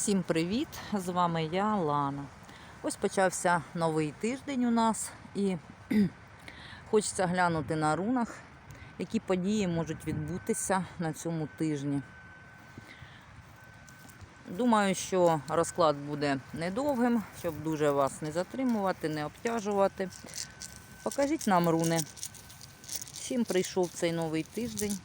Всім привіт! З вами я, Лана. Ось почався новий тиждень у нас і хочеться глянути на рунах, які події можуть відбутися на цьому тижні. Думаю, що розклад буде недовгим, щоб дуже вас не затримувати, не обтяжувати. Покажіть нам руни, чим прийшов цей новий тиждень.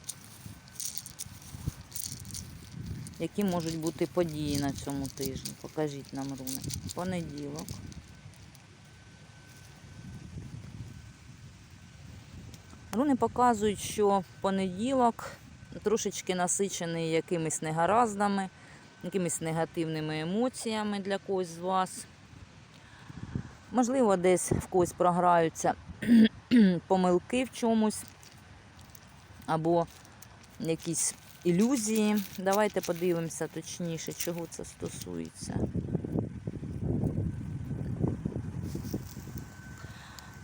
Які можуть бути події на цьому тижні? Покажіть нам руни. Понеділок. Руни показують, що понеділок трошечки насичений якимись негараздами, якимись негативними емоціями для когось з вас. Можливо, десь в когось програються помилки в чомусь, або якісь ілюзії. Давайте подивимося точніше, чого це стосується.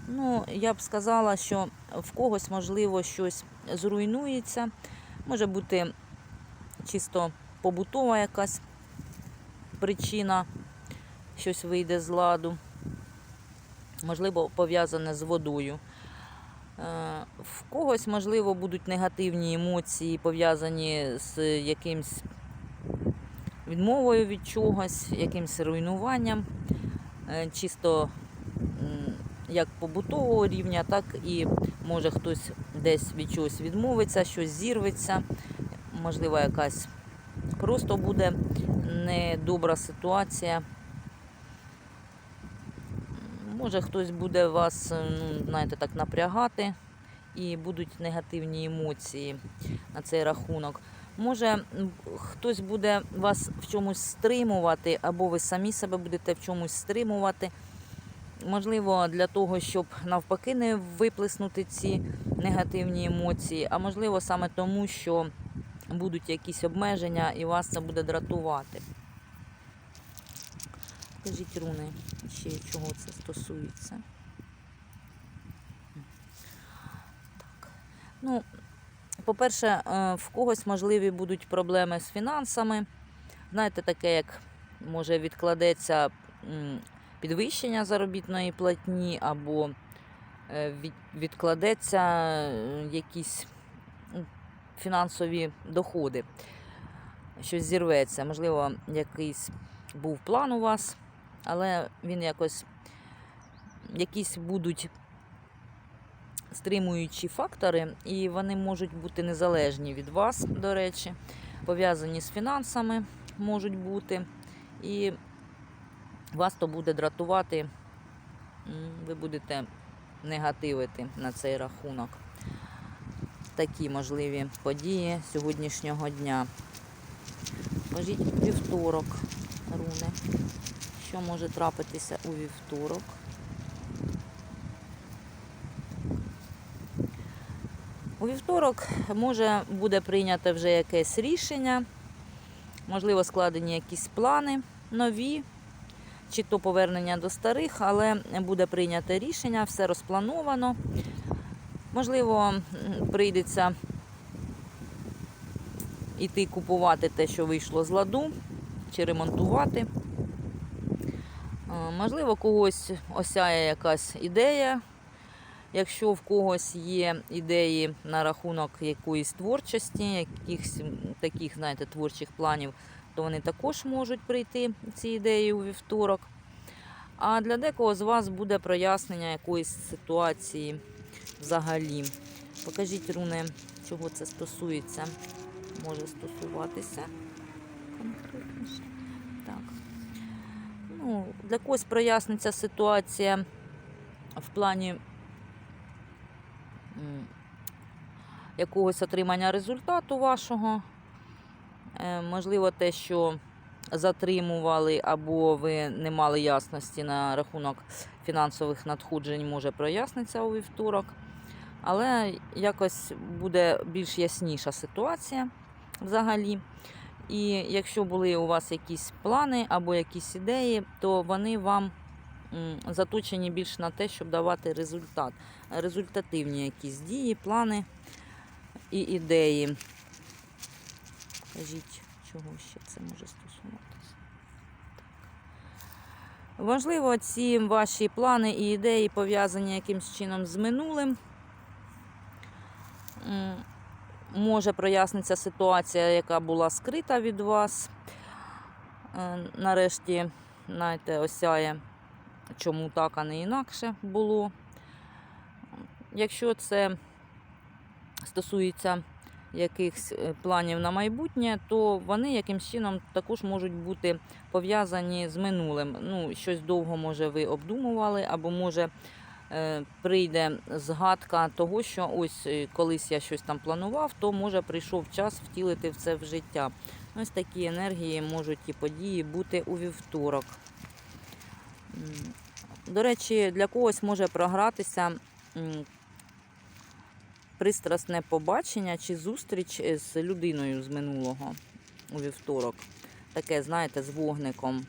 Ну, я б сказала, що в когось, можливо, щось зруйнується. Може бути чисто побутова якась причина, щось вийде з ладу. Можливо, пов'язане з водою. Е, В когось, можливо, будуть негативні емоції, пов'язані з якимсь відмовою від чогось, якимсь руйнуванням, Е, чисто як побутового рівня, так і може хтось десь від чогось відмовиться, щось зірветься, можливо, якась просто буде недобра ситуація. Може, хтось буде вас, е, ну, знаєте, так напрягати і будуть негативні емоції на цей рахунок. Може, хтось буде вас в чомусь стримувати, або ви самі себе будете в чомусь стримувати. Можливо, для того, щоб навпаки не виплеснути ці негативні емоції, а можливо саме тому, що будуть якісь обмеження і вас це буде дратувати. Скажіть, руни, ще чого це стосується. Так. Ну, по-перше, е, в когось можливі будуть проблеми з фінансами. Знаєте, таке, як може відкладеться підвищення заробітної платні, або е, відкладеться е, якісь фінансові доходи. Щось зірветься. Можливо, якийсь був план у вас, але він якось якісь будуть стримуючі фактори, і вони можуть бути незалежні від вас, до речі, пов'язані з фінансами можуть бути. І вас то буде дратувати, ви будете негативити на цей рахунок. Такі можливі події сьогоднішнього дня. Скажіть вівторок, руни. Що може трапитися у вівторок? У вівторок може буде прийнято вже якесь рішення, можливо, складені якісь плани нові, чи то повернення до старих, але буде прийнято рішення, все розплановано. Можливо, прийдеться іти купувати те, що вийшло з ладу, чи ремонтувати. Можливо, когось осяє якась ідея. Якщо в когось є ідеї на рахунок якоїсь творчості, якихось таких, знаєте, творчих планів, то вони також можуть прийти ці ідеї у вівторок. А для декого з вас буде прояснення якоїсь ситуації взагалі. Покажіть, руни, чого це стосується. Може стосуватися конкретніше. Для когось проясниться ситуація в плані якогось отримання результату вашого. Е, Можливо, те, що затримували або ви не мали ясності на рахунок фінансових надходжень, може проясниться у вівторок. Але якось буде більш ясніша ситуація взагалі. І якщо були у вас якісь плани або якісь ідеї, то вони вам заточені більш на те, щоб давати результат. Результативні якісь дії, плани і ідеї. Кажіть, чого ще це може стосуватися? Можливо, ці ваші плани і ідеї пов'язані якимсь чином з минулим. Може проясниться ситуація, яка була скрита від вас. Е, Нарешті, знаєте, осяє, чому так, а не інакше було. Якщо це стосується якихось е, планів на майбутнє, то вони якимсь чином також можуть бути пов'язані з минулим. Ну, щось довго, може, ви обдумували, або може прийде згадка того, що ось е, колись я щось там планував, то може прийшов час втілити в це в життя. Ось такі енергії можуть і події бути у вівторок. До речі, для когось може програтися пристрасне побачення чи зустріч з людиною з минулого у вівторок. Таке, знаєте, з вогником,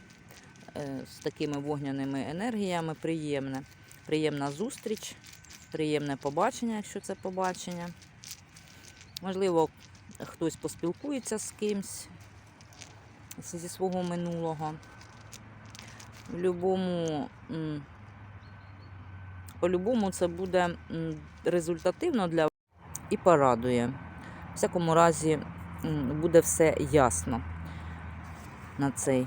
е, з такими вогняними енергіями приємне. Приємна зустріч, приємне побачення, якщо це побачення. Можливо, хтось поспілкується з кимсь зі свого минулого. В любому, по-любому це буде результативно для і порадує. В всякому разі, буде все ясно на цей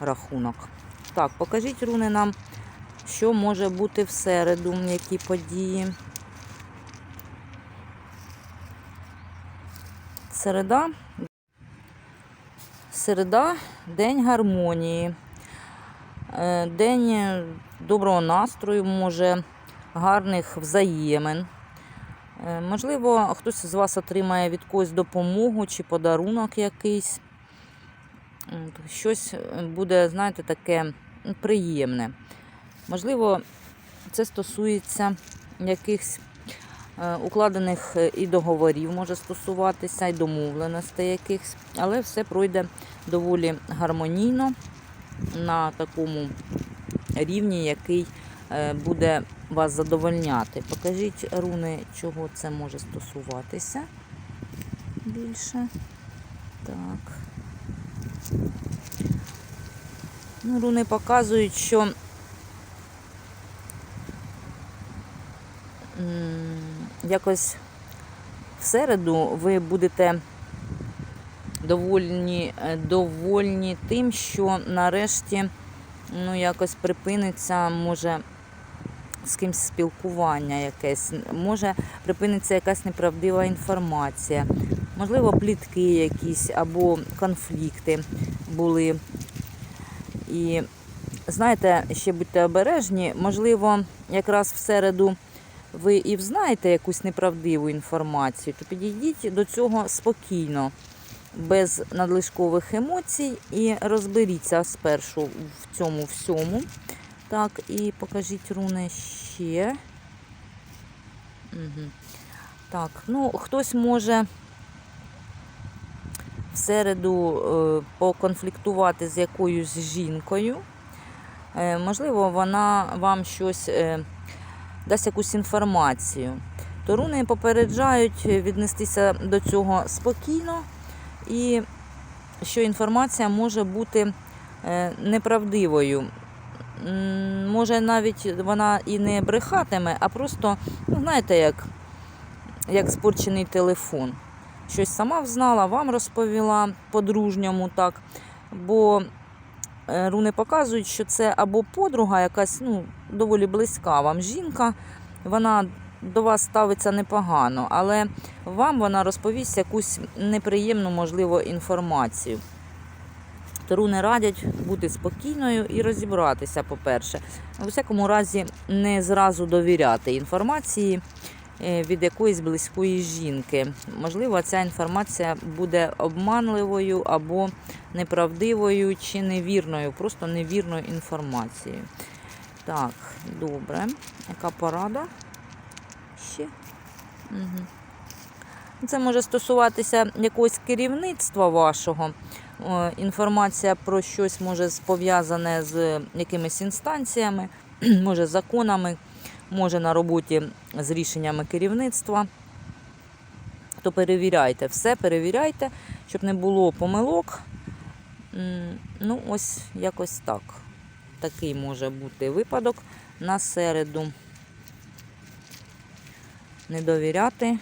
рахунок. Так, покажіть руни нам, що може бути в середу, які події. Середа. Середа день гармонії. Е, День доброго настрою, може, гарних взаємин. Е, Можливо, хтось з вас отримає від когось допомогу чи подарунок якийсь. Щось буде, знаєте, таке приємне. Можливо, це стосується якихось е, укладених е, і договорів, може стосуватися, і домовленостей якихось, але все пройде доволі гармонійно на такому рівні, який е, буде вас задовольняти. Покажіть руни, чого це може стосуватися більше. Так. Ну, руни показують, що якось в середу ви будете довольні, е, довольні тим, що нарешті ну, якось припиниться, може, з кимось спілкування якесь, може припиниться якась неправдива інформація, можливо, плітки якісь або конфлікти були. І знаєте, ще будьте обережні, можливо, якраз в середу ви і взнаєте якусь неправдиву інформацію, то підійдіть до цього спокійно, без надлишкових емоцій, і розберіться спершу в цьому всьому. Так, і покажіть руни ще. Угу. Так, ну, хтось може в середу е, поконфліктувати з якоюсь жінкою. Е, можливо, вона вам щось е, дасть якусь інформацію. То руни попереджають віднестися до цього спокійно, і що інформація може бути е, неправдивою. Може, навіть вона і не брехатиме, а просто, ну, знаєте, як, як спорчений телефон. Щось сама взнала, вам розповіла по-дружньому так. Бо е, руни показують, що це або подруга, якась ну, доволі близька вам жінка, вона до вас ставиться непогано, але вам вона розповість якусь неприємну, можливо, інформацію. Руни радять бути спокійною і розібратися, по-перше. У всякому разі, не зразу довіряти інформації е, від якоїсь близької жінки. Можливо, ця інформація буде обманливою або неправдивою чи невірною, просто невірною інформацією. Так, добре. Яка порада? Ще? Угу. Це може стосуватися якогось керівництва вашого. Інформація про щось може пов'язане з якимись інстанціями, може законами, може на роботі з рішеннями керівництва. То перевіряйте все, перевіряйте, щоб не було помилок. Ну, ось якось так. такий може бути випадок на середу. Не довіряти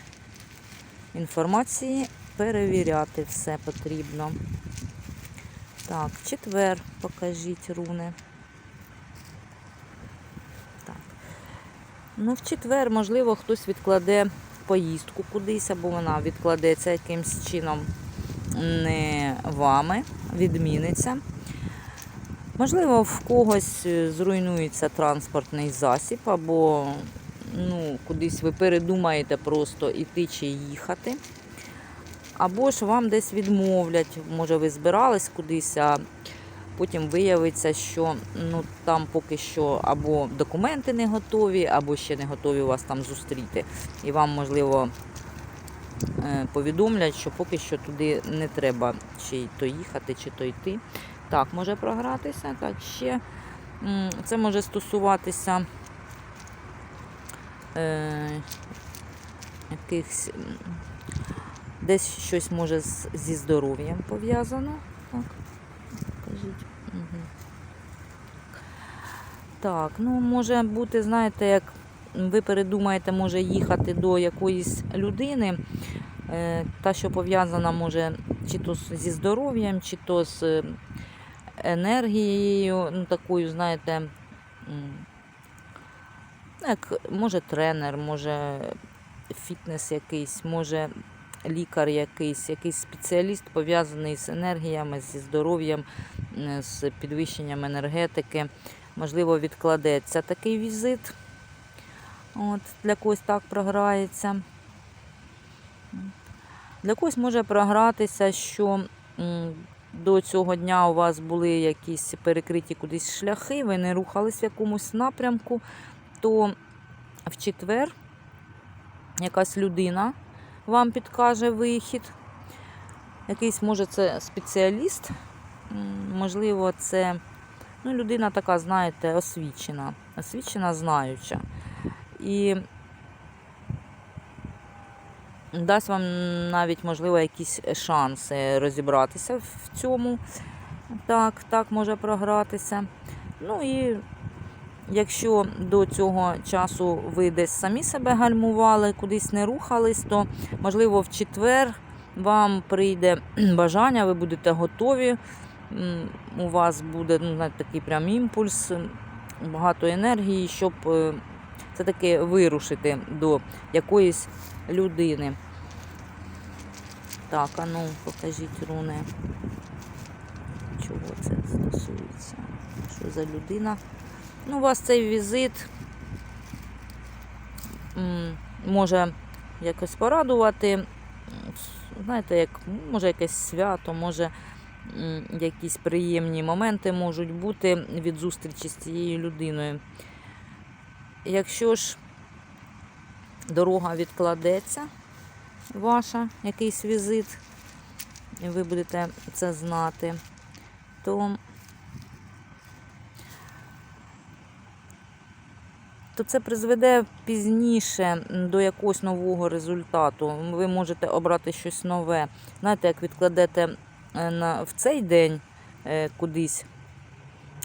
інформації, перевіряти все потрібно. Так, четвер, покажіть руни. Ну, в четвер, можливо, хтось відкладе поїздку кудись, або вона відкладеться якимсь чином не вами, відміниться. Можливо, в когось е, зруйнується транспортний засіб, або ну, кудись ви передумаєте просто іти чи їхати. Або ж вам десь відмовлять, може ви збирались кудись, потім виявиться, що ну, там поки що або документи не готові, або ще не готові вас там зустріти. І вам, можливо, е, повідомлять, що поки що туди не треба чи то їхати, чи то йти. Так, може програтися. Так, ще це може стосуватися е, якихось. Десь щось може зі здоров'ям пов'язано. Так, кажіть. Угу. Так, ну може бути, знаєте, як ви передумаєте, може їхати до якоїсь людини, е, та, що пов'язана може чи то зі здоров'ям, чи то з е, енергією, ну такою, знаєте, як може тренер, може фітнес якийсь, може лікар якийсь, якийсь спеціаліст пов'язаний з енергіями, зі здоров'ям, е, з підвищенням енергетики. Можливо, відкладеться такий візит. От, для когось так програється. Для когось може програтися, що до цього дня у вас були якісь перекриті кудись шляхи, ви не рухались в якомусь напрямку, то в четвер якась людина вам підкаже вихід. Якийсь, може, це спеціаліст, можливо, це ну, людина така, знаєте, освічена, освічена, знаюча. І дасть вам навіть, можливо, якісь шанси розібратися в цьому. Так, так може програтися. Ну і якщо до цього часу ви десь самі себе гальмували, кудись не рухались, то можливо в четвер вам прийде бажання, ви будете готові. У вас буде ну, такий прям імпульс, багато енергії, щоб це таки вирушити до якоїсь людини. Так, а ну покажіть руни. Чого це стосується? Що за людина? Ну, у вас цей візит може якось порадувати. Знаєте, як може якесь свято, може якісь приємні моменти можуть бути від зустрічі з цією людиною. Якщо ж дорога відкладеться, ваша, якийсь візит, і ви будете це знати, то то це призведе пізніше до якогось нового результату. Ви можете обрати щось нове. Знаєте, як відкладете е, на, в цей день е, кудись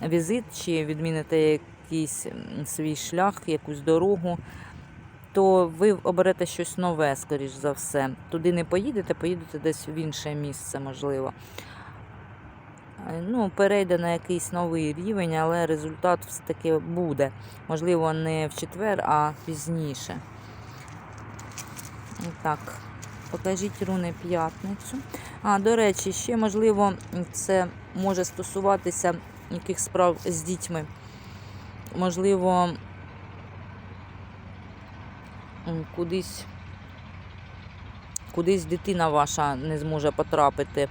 візит, чи відміните якийсь свій шлях, якусь дорогу, то ви оберете щось нове, скоріш за все. Туди не поїдете, поїдете десь в інше місце, можливо. Ну, перейде на якийсь новий рівень, але результат все-таки буде. Можливо, не в четвер, а пізніше. Так, покажіть руни п'ятницю. А, до речі, ще можливо, це може стосуватися яких справ з дітьми. Можливо, кудись, кудись дитина ваша не зможе потрапити.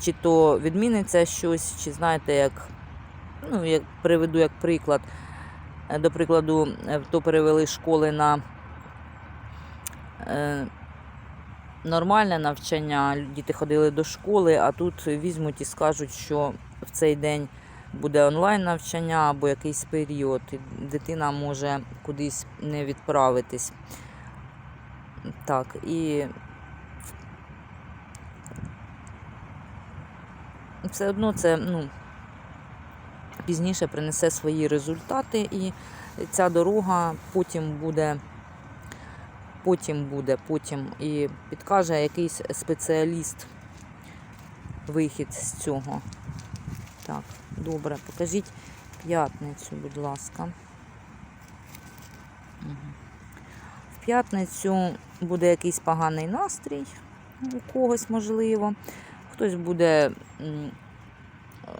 Чи то відміниться щось, чи знаєте, як, ну, як приведу як приклад. Е, До прикладу, е, то перевели школи на е, нормальне навчання, діти ходили до школи, а тут візьмуть і скажуть, що в цей день буде онлайн навчання або якийсь період, і дитина може кудись не відправитись. Так, і все одно це ну, пізніше принесе свої результати, і ця дорога потім буде, потім буде, потім і підкаже якийсь спеціаліст вихід з цього. Так, добре, покажіть п'ятницю, будь ласка. В п'ятницю буде якийсь поганий настрій у когось, можливо. Хтось буде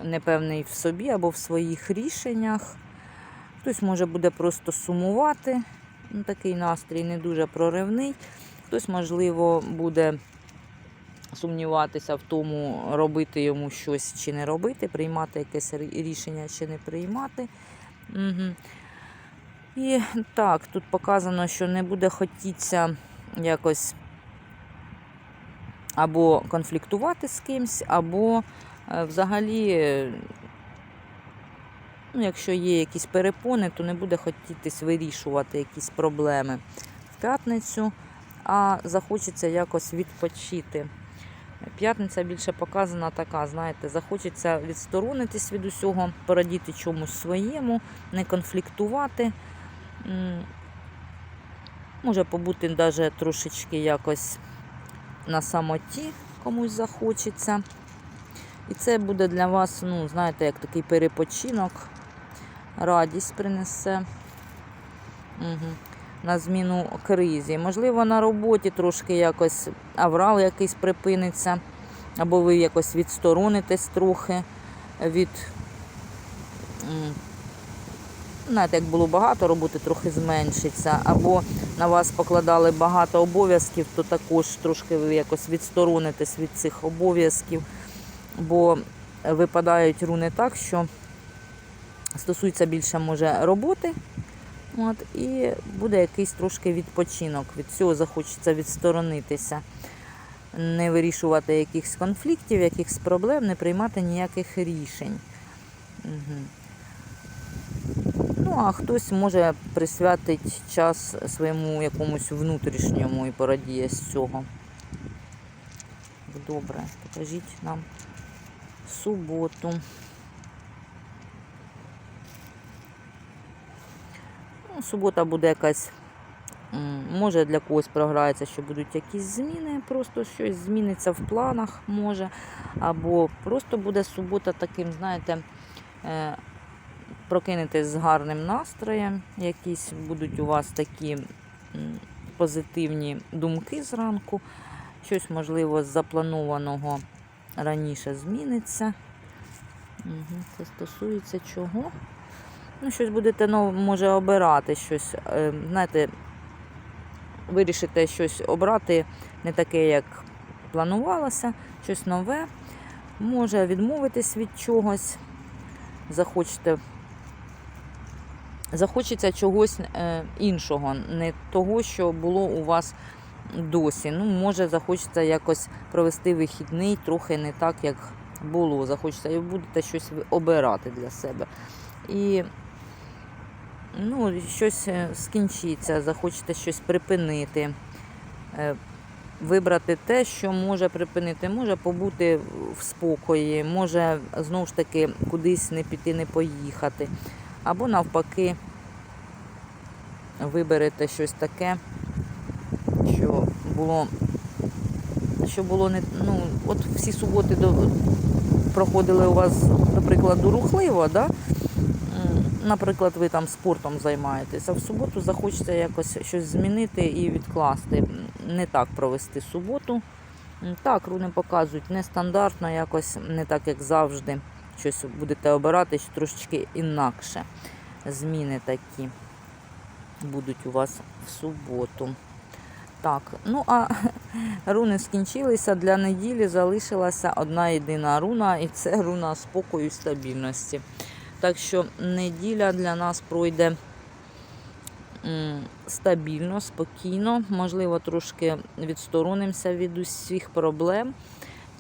непевний в собі або в своїх рішеннях. Хтось може буде просто сумувати. Ну, Такий настрій не дуже проривний. Хтось, можливо, буде сумніватися в тому, робити йому щось чи не робити, приймати якесь рішення чи не приймати. Угу. І так, тут показано, що не буде хотітися якось або конфліктувати з кимсь, або е, взагалі, ну, якщо є якісь перепони, то не буде хотітись вирішувати якісь проблеми в п'ятницю, а захочеться якось відпочити. П'ятниця більше показана така, знаєте, захочеться відсторонитись від усього, порадіти чомусь своєму, не конфліктувати. Може побути навіть трошечки якось на самоті комусь захочеться. І це буде для вас, ну, знаєте, як такий перепочинок, радість принесе. Угу. На зміну кризі. Можливо, на роботі трошки якось аврал якийсь припиниться, або ви якось відсторонитесь трохи від. Знаєте, як було багато роботи, трохи зменшиться. Або на вас покладали багато обов'язків, то також трошки ви якось відсторонитесь від цих обов'язків, бо випадають руни так, що стосується більше може роботи. От, і буде якийсь трошки відпочинок. Від цього захочеться відсторонитися, не вирішувати якихось конфліктів, якихось проблем, не приймати ніяких рішень. Угу. Ну, а хтось може присвятить час своєму якомусь внутрішньому і порадіє з цього. Добре, покажіть нам суботу. Ну, субота буде якась, може для когось програється, що будуть якісь зміни, просто щось зміниться в планах може. Або просто буде субота таким, знаєте, е, прокинетесь з гарним настроєм, якісь будуть у вас такі позитивні думки зранку, щось, можливо, з запланованого раніше зміниться. Це стосується чого? Ну, щось будете ну, може обирати щось. е, Знаєте, вирішите щось обрати не таке, як планувалося, щось нове. Може відмовитись від чогось. Захочете. Захочеться чогось е, іншого, не того, що було у вас досі. Ну, може, захочеться якось провести вихідний, трохи не так, як було. Захочеться, і будете щось обирати для себе. І ну, щось е, скінчиться, захочете щось припинити, е, вибрати те, що може припинити, може побути в спокої, може знову ж таки кудись не піти, не поїхати. Або навпаки, виберете щось таке, що було, що було не. Ну, от всі суботи до, проходили у вас, до прикладу, рухливо, да? Наприклад, ви там спортом займаєтеся, а в суботу захочеться якось щось змінити і відкласти. Не так провести суботу. Так, руни показують нестандартно, якось не так, як завжди. Щось будете обирати, що трошечки інакше. Зміни такі будуть у вас в суботу. Так, ну а руни скінчилися. Для неділі залишилася одна єдина руна, і це руна спокою і стабільності. Так що неділя для нас пройде стабільно, спокійно, можливо, трошки відсторонимося від усіх проблем.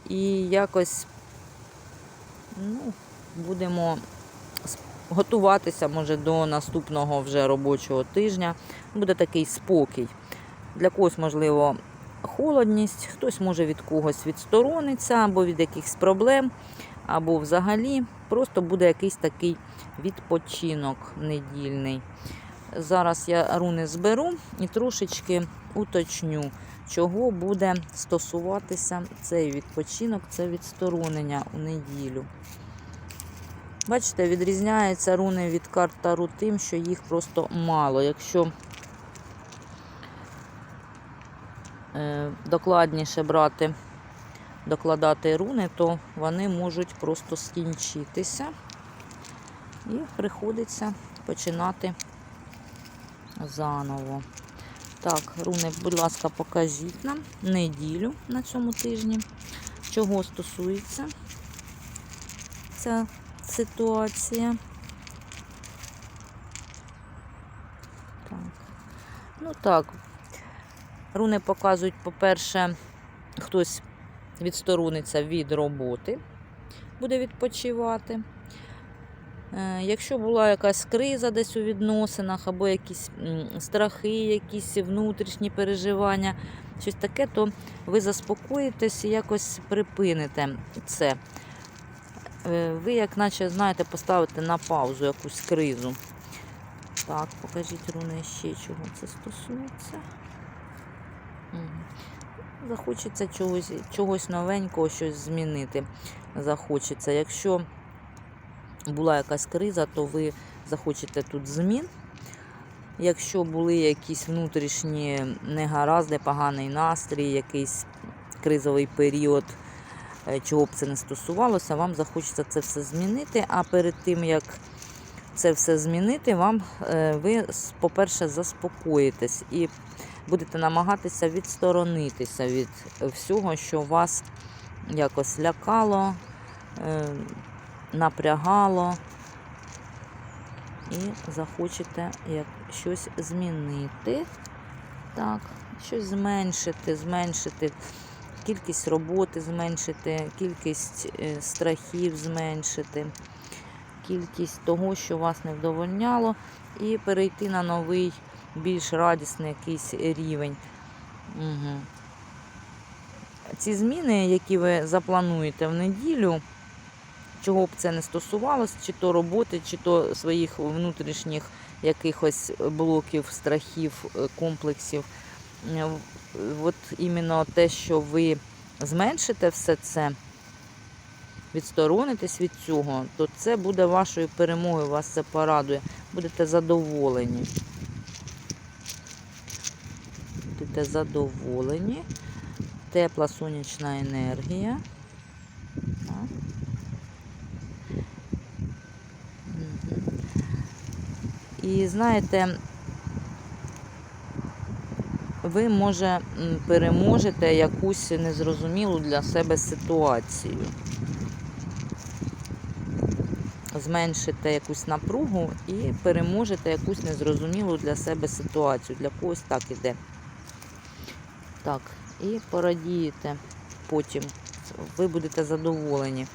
І якось ну, будемо готуватися, може, до наступного вже робочого тижня. Буде такий спокій. Для когось, можливо, холодність, хтось може від когось відсторониться або від якихось проблем. або взагалі просто буде якийсь такий відпочинок недільний. Зараз я руни зберу і трошечки уточню, чого буде стосуватися цей відпочинок, це відсторонення у неділю. Бачите, відрізняються руни від карт Тару тим, що їх просто мало. Якщо е, докладніше брати, докладати руни, то вони можуть просто скінчитися і приходиться починати заново. Так, руни, будь ласка, покажіть нам неділю на цьому тижні. Чого стосується ця ситуація? Так. Ну так, руни показують, по-перше, хтось відсторониться від роботи, буде відпочивати. Е, Якщо була якась криза десь у відносинах, або якісь страхи, якісь внутрішні переживання, щось таке, то ви заспокоїтесь і якось припините це. Е, Ви, як наче, знаєте, поставите на паузу якусь кризу. Так, покажіть руни ще чого це стосується. Захочеться чогось, чогось новенького, щось змінити. Захочеться. Якщо була якась криза, то ви захочете тут змін. Якщо були якісь внутрішні негаразди, поганий настрій, якийсь кризовий період, е, чого б це не стосувалося, вам захочеться це все змінити. А перед тим, як це все змінити, вам е, ви, по-перше, заспокоїтесь і будете намагатися відсторонитися від всього, що вас якось лякало, е, напрягало. І захочете як щось змінити. Так, щось зменшити, зменшити кількість роботи, зменшити, кількість е, страхів зменшити, кількість того, що вас не вдовольняло, і перейти на новий, більш радісний якийсь рівень. Угу. Ці зміни, які ви заплануєте в неділю, чого б це не стосувалося, чи то роботи, чи то своїх внутрішніх якихось блоків, страхів, е, комплексів. Е, От іменно те, що ви зменшите все це, відсторонитесь від цього, то це буде вашою перемогою, вас це порадує. Будете задоволені. Будете задоволені. Тепла сонячна енергія. Так. Мгм. І знаєте, ви може переможете якусь незрозумілу для себе ситуацію. Зменшите якусь напругу і переможете якусь незрозумілу для себе ситуацію. Для когось так іде. Так, і порадієте потім. Ви будете задоволені.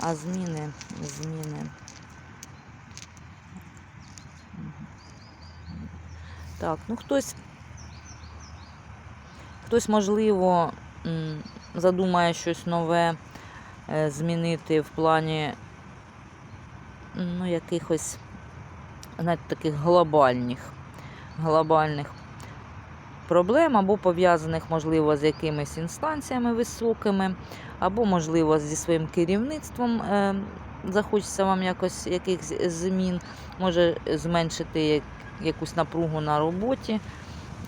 А зміни, зміни. Так, ну хтось, хтось, можливо, задумає щось нове е, змінити в плані ну, якихось, знаєте, таких глобальних, глобальних проблем, або пов'язаних, можливо, з якимись інстанціями високими, або, можливо, зі своїм керівництвом е, захочеться вам якось якихось змін, може зменшити якусь напругу на роботі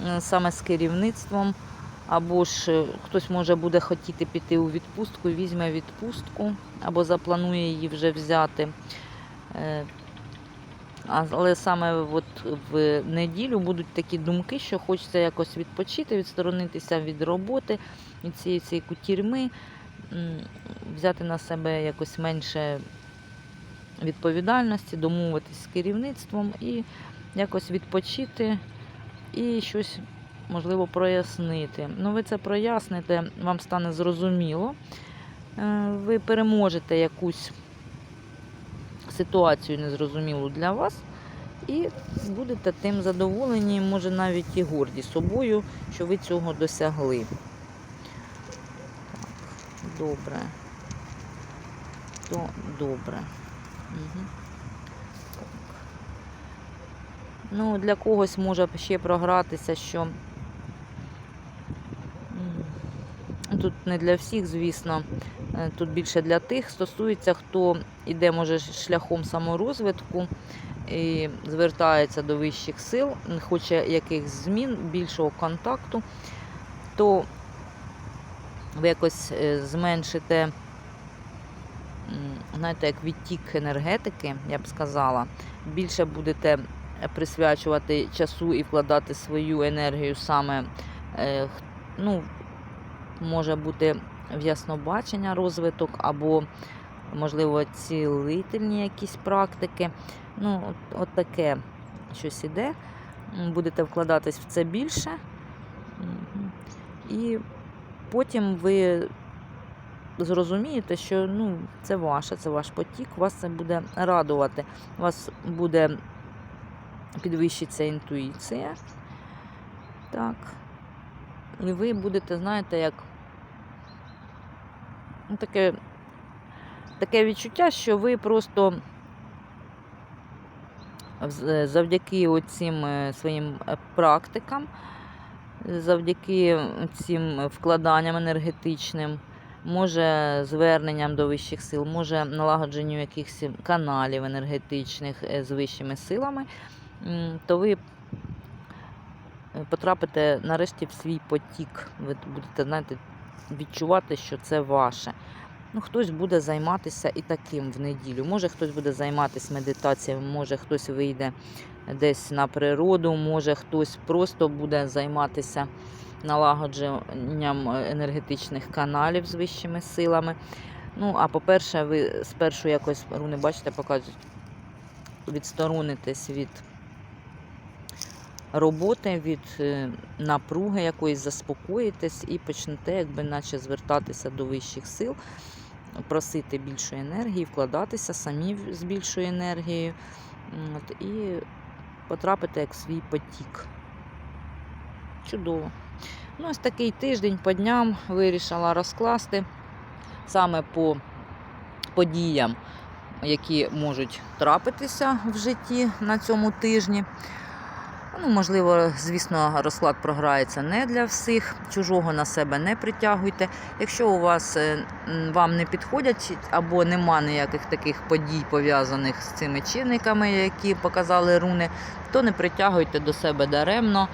е, саме з керівництвом. Або ж е, хтось може буде хотіти піти у відпустку, візьме відпустку, або запланує її вже взяти. Е, Але саме от в неділю будуть такі думки, що хочеться якось відпочити, відсторонитися від роботи, від цієї, цієї кутірми, взяти на себе якось менше відповідальності, домовитись з керівництвом і якось відпочити і щось, можливо, прояснити. Ну, ви це проясните, вам стане зрозуміло. Е, Ви переможете якусь ситуацію незрозумілу для вас. І будете тим задоволені, може навіть і горді собою, що ви цього досягли. Так, добре. все добре. Угу. Ну, для когось може ще програтися, що тут не для всіх, звісно, е, тут більше для тих. Стосується, хто йде, може, шляхом саморозвитку і звертається до вищих сил, хоче якихось змін, більшого контакту, то ви якось е, зменшите, знаєте, як відтік енергетики, я б сказала, більше будете присвячувати часу і вкладати свою енергію саме, е, ну, може бути в яснобачення розвиток, або, можливо, цілительні якісь практики. Ну, от, от таке щось іде. Будете вкладатись в це більше. І потім ви зрозумієте, що ну, це ваше, це ваш потік, вас це буде радувати. Вас буде підвищиться інтуїція. Так. І ви будете, знаєте, як ну, таке, таке відчуття, що ви просто завдяки оцим е, своїм е, практикам, завдяки цим вкладанням енергетичним, може зверненням до вищих сил, може налагодженню якихось каналів енергетичних е, з вищими силами, то ви е, потрапите нарешті в свій потік. Ви будете, знаєте, відчувати, що це ваше. Ну, хтось буде займатися і таким в неділю. Може хтось буде займатися медитацією, може хтось вийде десь на природу, може хтось просто буде займатися налагодженням енергетичних каналів з вищими силами. Ну, а по-перше, ви спершу якось, руни, бачите, покажуть, відсторонитесь від роботи, від е, напруги якоїсь, заспокоїтесь і почнете, якби наче звертатися до вищих сил, просити більшої енергії, вкладатися самі з більшою енергією. От, і потрапити як в свій потік. Чудово. Ну, ось такий тиждень по дням вирішила розкласти саме по подіям, які можуть трапитися в житті на цьому тижні. Ну, можливо, звісно, розклад програється не для всіх. Чужого на себе не притягуйте. Якщо у вас е, вам не підходять або нема ніяких таких подій пов'язаних з цими чинниками, які показали руни, то не притягуйте до себе даремно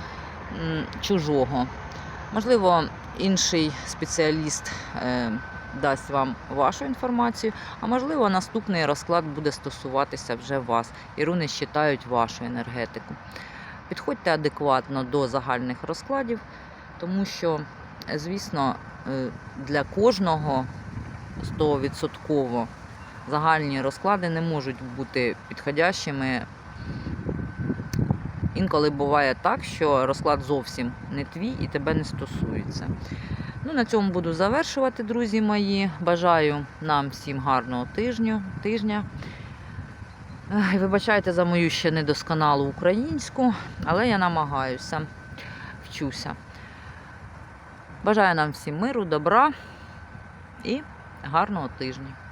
чужого. Можливо, інший спеціаліст е, дасть вам вашу інформацію, а можливо, наступний розклад буде стосуватися вже вас, і руни щитають вашу енергетику. Підходьте адекватно до загальних розкладів, тому що, звісно, е, для кожного 100% загальні розклади не можуть бути підходящими. Інколи буває так, що розклад зовсім не твій і тебе не стосується. Ну, на цьому буду завершувати, друзі мої. Бажаю нам всім гарного тижню, тижня. Вибачайте за мою ще недосконалу українську, але я намагаюся, вчуся. Бажаю нам всім миру, добра і гарного тижня.